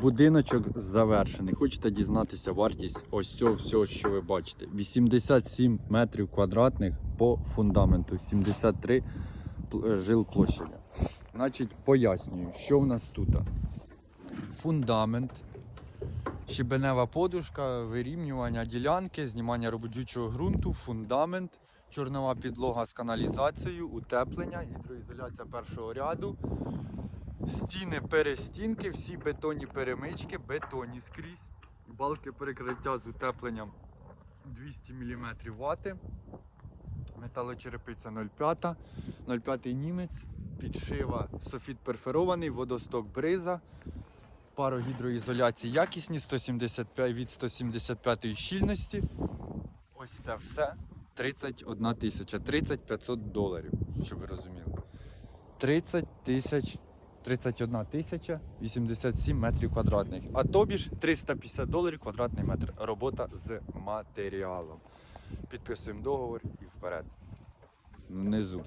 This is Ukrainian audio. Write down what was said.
Будиночок завершений. Хочете дізнатися вартість ось цього всього, що ви бачите. 87 метрів квадратних по фундаменту, 73 е, жил площадя. Значить, пояснюю, що в нас тут. Фундамент, щебенева подушка, вирівнювання ділянки, знімання робочого ґрунту, фундамент, чорнова підлога з каналізацією, утеплення, гідроізоляція першого ряду. Стіни, перестінки, всі бетонні перемички, бетонні скрізь. Балки перекриття з утепленням 200 мм вати. Металочерепиця 0,5, 0,5 німець, підшива, софіт перферований, водосток бриза, парогідроізоляції якісні, 175 від 175 щільності. Ось це все 31 тисяча, 30 500 доларів, щоб ви розуміли. 30 тисяч 31 тисяча 87 метрів квадратних. А тобі ж 350 доларів квадратний метр. Робота з матеріалом. Підписуємо договор і вперед. Внизу.